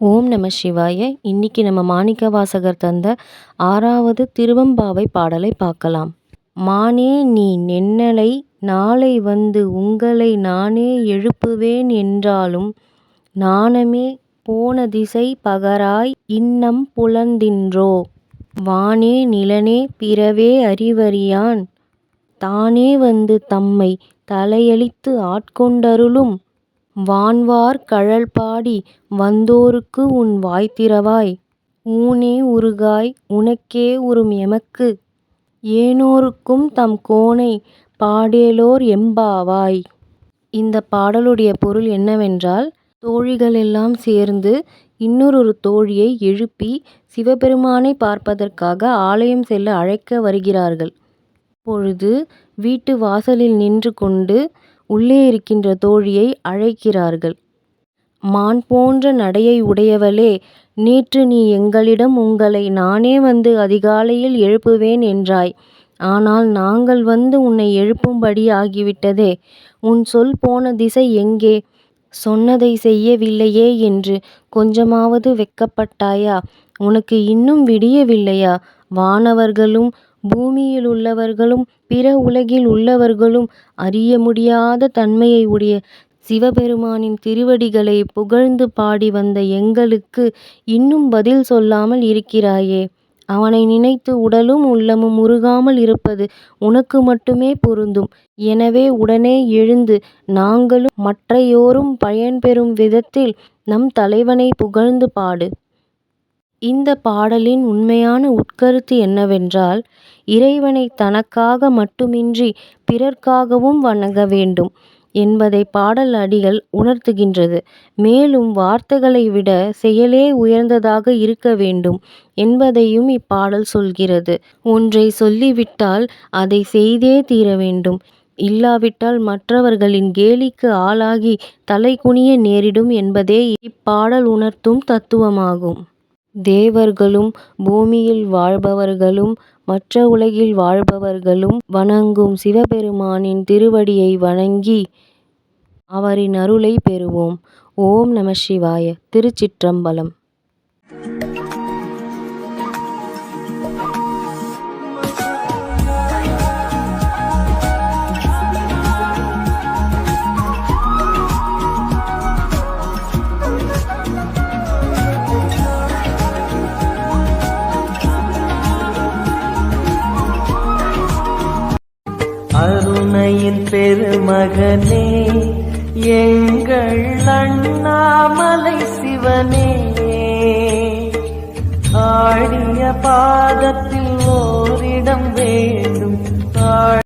ஓம் நம சிவாய. இன்னைக்கு நம்ம மாணிக்க வாசகர் தந்த ஆறாவது திருவம்பாவை பாடலை பார்க்கலாம். மானே நீ நென்னலை நாளை வந்து உங்களை நானே எழுப்புவேன் என்றாலும் நாணமே போன திசை பகராய் இன்னம் புலந்தின்றோ? வானே நிலனே பிறவே அறிவறியான். தானே வந்து தம்மை தலையளித்து ஆட்கொண்டருளும் வான்வார் கழல்பாடி வந்தோருக்கு உன் வாய்திறவாய் ஊனே உருகாய் உனக்கே உறும் எமக்கு. ஏனோருக்கும் தம் கோனை பாடேலோர் எம்பாவாய். இந்த பாடலுடைய பொருள் என்னவென்றால் தோழிகளெல்லாம் சேர்ந்து இன்னொரு தோழியை எழுப்பி சிவபெருமானை பார்ப்பதற்காக ஆலயம் செல்ல அழைக்க வருகிறார்கள். அப்பொழுது வீட்டு வாசலில் நின்று கொண்டு உள்ளே இருக்கின்ற தோழியை அழைக்கிறார்கள். மான் போன்ற நடையை உடையவளே நேற்று நீ எங்களிடம் உங்களை நானே வந்து அதிகாலையில் எழுப்புவேன் என்றாய். ஆனால் நாங்கள் வந்து உன்னை எழுப்பும்படி ஆகிவிட்டதே உன் சொல் போன திசை எங்கே? சொன்னதை செய்யவில்லையே என்று கொஞ்சமாவது வெட்கப்பட்டாயா? உனக்கு இன்னும் விடியவில்லையா? வானவர்களும் பூமியிலுள்ளவர்களும் பிற உலகில் உள்ளவர்களும் அறிய முடியாத தன்மையை உடைய சிவபெருமானின் திருவடிகளை புகழ்ந்து பாடி வந்த எங்களுக்கு இன்னும் பதில் சொல்லாமல் இருக்கிறாயே. அவனை நினைத்து உடலும் உள்ளமும் உருகாமல் இருப்பது உனக்கு மட்டுமே பொருந்தும். எனவே உடனே எழுந்து நாங்களும் மற்றையோரும் பயன்பெறும் விதத்தில் நம் தலைவனை புகழ்ந்து பாடு. இந்த பாடலின் உண்மையான உட்கருத்து என்னவென்றால் இறைவனை தனக்காக மட்டுமின்றி பிறர்க்காகவும் வணங்க வேண்டும் என்பதை பாடல் அடிகள் உணர்த்துகின்றது. மேலும் வார்த்தைகளை விட செயலே உயர்ந்ததாக இருக்க வேண்டும் என்பதையும் இப்பாடல் சொல்கிறது. ஒன்றை சொல்லிவிட்டால் அதை செய்தே தீர வேண்டும். இல்லாவிட்டால் மற்றவர்களின் கேலிக்கு ஆளாகி தலை குனிய நேரிடும் என்பதே இப்பாடல் உணர்த்தும் தத்துவமாகும். தேவர்களும் பூமியில் வாழ்பவர்களும் மற்ற உலகில் வாழ்பவர்களும் வணங்கும் சிவபெருமானின் திருவடியை வணங்கி அவரின் அருளை பெறுவோம். ஓம் நம சிவாய. திருச்சிற்றம்பலம். அருணையின் பெருமகனே எங்கள் அண்ணாமலை சிவனே. ஆடிய பாதத்தில் ஓரிடம் வேண்டும்.